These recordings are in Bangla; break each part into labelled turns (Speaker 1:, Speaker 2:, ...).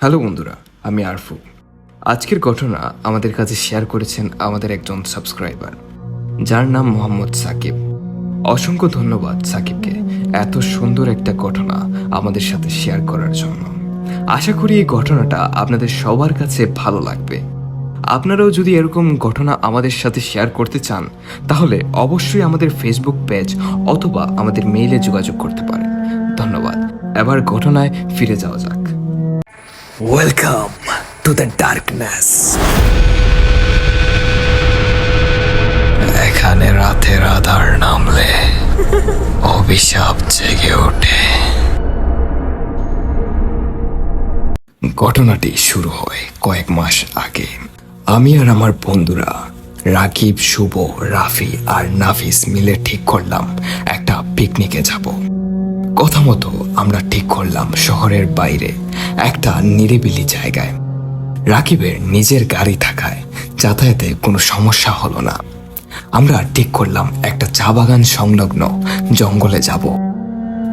Speaker 1: হ্যালো বন্ধুরা, আমি আরফু। আজকের ঘটনা আমাদের কাছে শেয়ার করেছেন আমাদের একজন সাবস্ক্রাইবার, যার নাম মোহাম্মদ সাকিব। অসংখ্য ধন্যবাদ সাকিবকে এত সুন্দর একটা ঘটনা আমাদের সাথে শেয়ার করার জন্য। আশা করি এই ঘটনাটা আপনাদের সবার কাছে ভালো লাগবে। আপনারাও যদি এরকম ঘটনা আমাদের সাথে শেয়ার করতে চান, তাহলে অবশ্যই আমাদের ফেসবুক পেজ অথবা আমাদের মেইলে যোগাযোগ করতে পারেন। ধন্যবাদ। এবার ঘটনায় ফিরে যাওয়া যাক।
Speaker 2: ওয়েলকাম টু দ্য ডার্কনেস এখানে রাতের আধার নামলে অভিশাপ জেগে ওঠে।
Speaker 1: ঘটনাটি শুরু হয় কয়েক মাস আগে। আমি আর আমার বন্ধুরা রাকিব শুভ রাফি আর নাফিস মিলে ঠিক করলাম একটা পিকনিকে যাব। কথা মতো আমরা ঠিক করলাম শহরের বাইরে, একটা নিরিবিলি জায়গায়। রাকিবের নিজের গাড়ি থাকায় যাতায়াতে কোনো সমস্যা হলো না। আমরা ঠিক করলাম একটা চা বাগান সংলগ্ন জঙ্গলে যাব।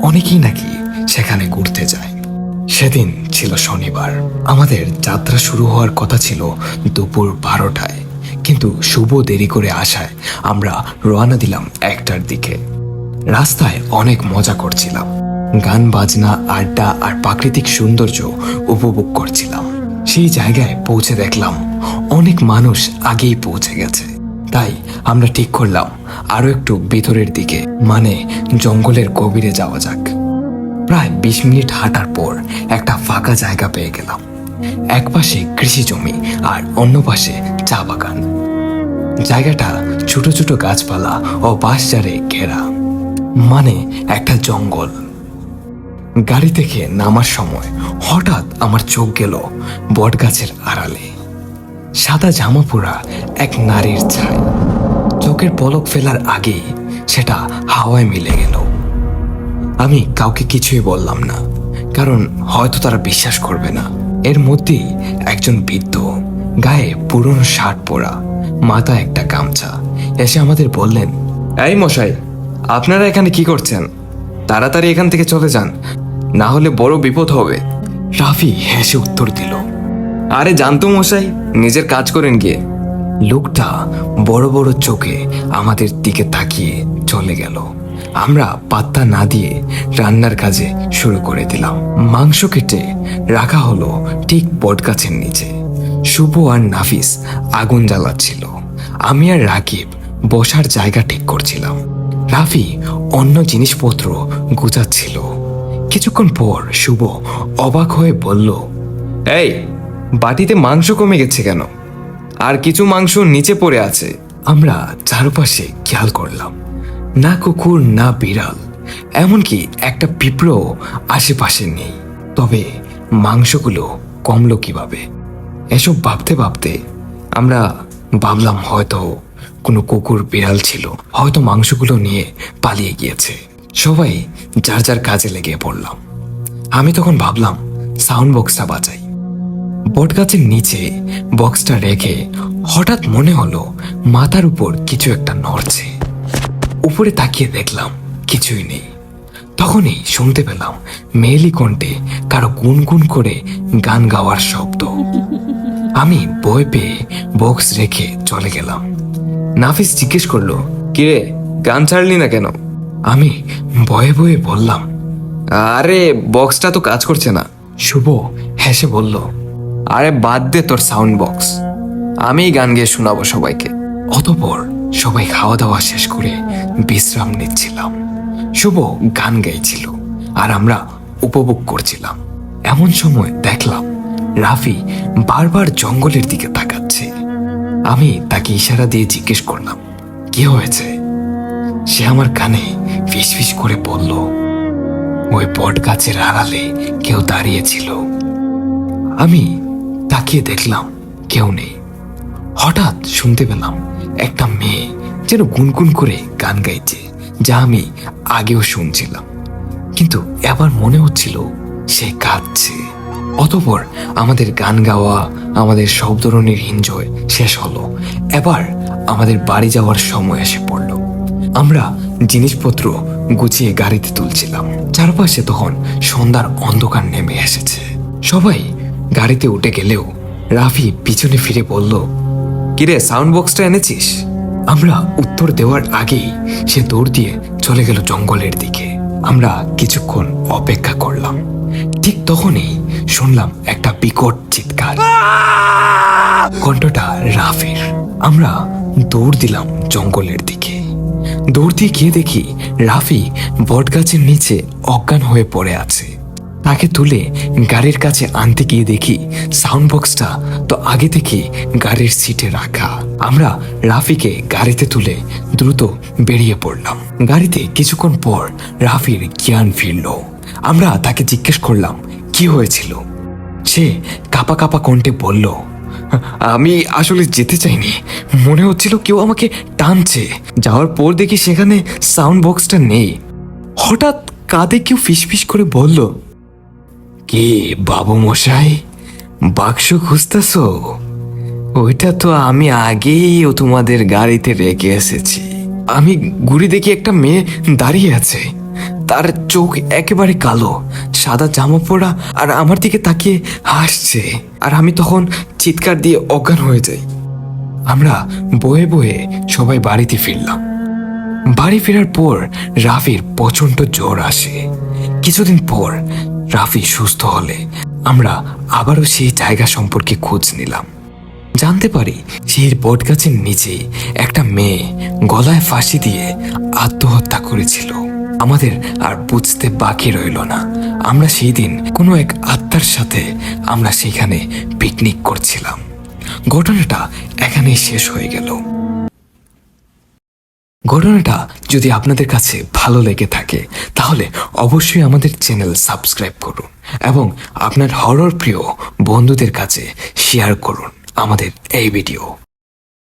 Speaker 1: অনেকেই নাকি সেখানে ঘুরতে যায়। সেদিন ছিল শনিবার। আমাদের যাত্রা শুরু হওয়ার কথা ছিল দুপুর বারোটায়। কিন্তু শুভ দেরি করে আসায় আমরা রওনা দিলাম একটার দিকে। রাস্তায় অনেক মজা করছিলাম। গান, বাজনা, আড্ডা আর প্রাকৃতিক সৌন্দর্য উপভোগ করছিলাম। সেই জায়গায় পৌঁছে দেখলাম অনেক মানুষ আগেই পৌঁছে গেছে। তাই আমরা ঠিক করলাম আরও একটু ভিতরের দিকে মানে জঙ্গলের গভীরে যাওয়া যাক। প্রায় বিশ মিনিট হাঁটার পর একটা ফাঁকা জায়গা পেয়ে গেলাম। এক পাশে কৃষি জমি আর অন্য পাশে চা বাগান। জায়গাটা ছোট ছোট গাছপালা ও বাঁশঝাড়ে ঘেরা। মানে একটা জঙ্গল। গাড়ি থেকে নামার সময় হঠাৎ আমার চোখ গেল বটগাছের আড়ালে। সাদা জামা পরা এক নারীর ছাই। চোখের পলক ফেলার আগেই সেটা হাওয়ায় মিলে গেল। আমি কাউকে কিছুই বললাম না, কারণ হয়তো তারা বিশ্বাস করবে না। এর মধ্যেই একজন বৃদ্ধ গায়ে পুরনো শার্ট পরা মাথা একটা গামছা, এসে আমাদের বললেন, এই মশাই, আপনারা এখানে কি করছেন? তাড়াতাড়ি এখান থেকে চলে যান না হলে বড় বিপদ হবে। রাফি হেসে উত্তর দিল। আরে জানতো মশাই, নিজের কাজ করেন গিয়ে। লোকটা বড় বড় চোখে আমাদের দিকে তাকিয়ে চলে গেল। আমরা পাত্তা না দিয়ে রান্নার কাজে শুরু করে দিলাম। মাংস কেটে রাখা হলো ঠিক বটগাছের নিচে। শুভ আর নাফিস আগুন জ্বালাচ্ছিল। আমি আর রাকিব বসার জায়গা ঠিক করছিলাম। রাফি অন্য জিনিসপত্র গুছাচ্ছিল। কিছুক্ষণ পর শুভ অবাক হয়ে বলল, এই, বাটিতে মাংস কমে গেছে কেন? আর কিছু মাংস নিচে পড়ে আছে। আমরা চারপাশে খেয়াল করলাম, না কুকুর, না বিড়াল, এমনকি একটা পিঁপড়ো আশেপাশে নেই। তবে মাংসগুলো কমলো কীভাবে? এসব ভাবতে ভাবতে আমরা ভাবলাম হয়তো কোনো কুকুর, বিড়াল ছিল। হয়তো মাংসগুলো নিয়ে পালিয়ে গিয়েছে। সবাই যার যার কাজে লেগে পড়লাম। আমি তখন ভাবলাম সাউন্ড বক্সটা বাজাই বটগাছের নিচে বক্সটা রেখে হঠাৎ মনে হলো, মাথার উপর কিছু একটা নড়ছে। উপরে তাকিয়ে দেখলাম, কিছুই নেই। তখনই শুনতে পেলাম, মেয়েলি কণ্ঠে কারও গুনগুন করে গান গাওয়ার শব্দ। আমি বই পেয়ে বক্স রেখে চলে গেলাম। নাফিস জিজ্ঞেস করল, কিরে, গান ছাড়লি না কেন? আমি বয়ে বয়ে বললাম আরে বক্সটা তো কাজ করছে না। শুভ হেসে বলল আরে বাদ দে তোর সাউন্ড বক্স আমি গান গেয়ে শোনাবো সবাইকে। অতপর সবাই খাওয়া দাওয়া শেষ করে বিশ্রাম নিচ্ছিলাম। শুভ গান গাইছিল আর আমরা উপভোগ করছিলাম। এমন সময় দেখলাম রাফি বারবার জঙ্গলের দিকে তাকাচ্ছে। আমি তাকে ইশারা দিয়ে জিজ্ঞেস করলাম কি হয়েছে? সে আমার কানে ফিস করে বলল, ওই বট গাছের আড়ালে কেউ দাঁড়িয়েছিল আমি তাকিয়ে দেখলাম কেউ নেই। হঠাৎ শুনতে পেলাম একটা মেয়ে যেন গুনগুন করে গান গাইছে, যা আমি আগেও শুনছিলাম। কিন্তু এবার মনে হচ্ছিল সে কাঁদছে। অতপর আমাদের গান গাওয়া, আমাদের সব ধরনের এনজয় শেষ হলো। এবার আমাদের বাড়ি যাওয়ার সময় এসে পড়ল। আমরা জিনিসপত্র গুছিয়ে গাড়িতে তুলছিলাম। চারপাশে তখন সন্ধ্যার অন্ধকার নেমে এসেছে। সবাই গাড়িতে উঠে গেলেও রাফি পিছনে ফিরে বলল কিরে সাউন্ড বক্সটা এনেছিস? আমরা উত্তর দেওয়ার আগেই সে দৌড় দিয়ে চলে গেল জঙ্গলের দিকে। আমরা কিছুক্ষণ অপেক্ষা করলাম। ঠিক তখনই শুনলাম একটা বিকট চিৎকার। কণ্ঠটা রাফির। আমরা দৌড় দিলাম জঙ্গলের দিকে। দৌড় দিয়ে গিয়ে দেখি রাফি বটগাছের নিচে অজ্ঞান হয়ে পড়ে আছে। তাকে তুলে গাড়ির কাছে আনতে গিয়ে দেখি সাউন্ড বক্সটা তো আগে থেকে গাড়ির সিটে রাখা। আমরা রাফিকে গাড়িতে তুলে দ্রুত বেরিয়ে পড়লাম। গাড়িতে কিছুক্ষণ পর রাফির জ্ঞান ফিরল। আমরা তাকে জিজ্ঞেস করলাম, কি হয়েছিল? সে কাপা কাপা কণ্ঠে বলল আমি আসলে যেতে চাইনি। মনে হচ্ছিল কেউ আমাকে টানছে। যাওয়ার পর দেখি সেখানে সাউন্ড বক্সটা নেই। হঠাৎ কাঁধে কেউ ফিসফিস করে বলল, কে বাবু মশাই? বাক্স খুঁজতেছ? ওইটা তো আমি আগেই তোমাদের গাড়িতে রেখে এসেছি। আমি ঘুরি দেখি একটা মেয়ে দাঁড়িয়ে আছে। তার চোখ একেবারে কালো, সাদা জামা পরা, আর আমার দিকে তাকিয়ে হাসছে। আর আমি তখন চিৎকার দিয়ে অজ্ঞান হয়ে যাই। আমরা বয়ে বয়ে সবাই বাড়িতে ফিরলাম। বাড়ি ফেরার পর রাফির প্রচণ্ড জ্বর আসে। কিছুদিন পর রাফি সুস্থ হলে আমরা আবারও সেই জায়গা সম্পর্কে খোঁজ নিলাম। জানতে পারি সেই বটগাছের নিচে একটা মেয়ে গলায় ফাঁসি দিয়ে আত্মহত্যা করেছিল। আমাদের আর বুঝতে বাকি রইল না। আমরা সেই দিন কোনো এক আত্মার সাথে আমরা সেখানে পিকনিক করছিলাম। ঘটনাটা এখানেই শেষ হয়ে গেল। ঘটনাটা যদি আপনাদের কাছে ভালো লেগে থাকে, তাহলে অবশ্যই আমাদের চ্যানেল সাবস্ক্রাইব করুন এবং আপনার হরর প্রিয় বন্ধুদের কাছে শেয়ার করুন আমাদের এই ভিডিও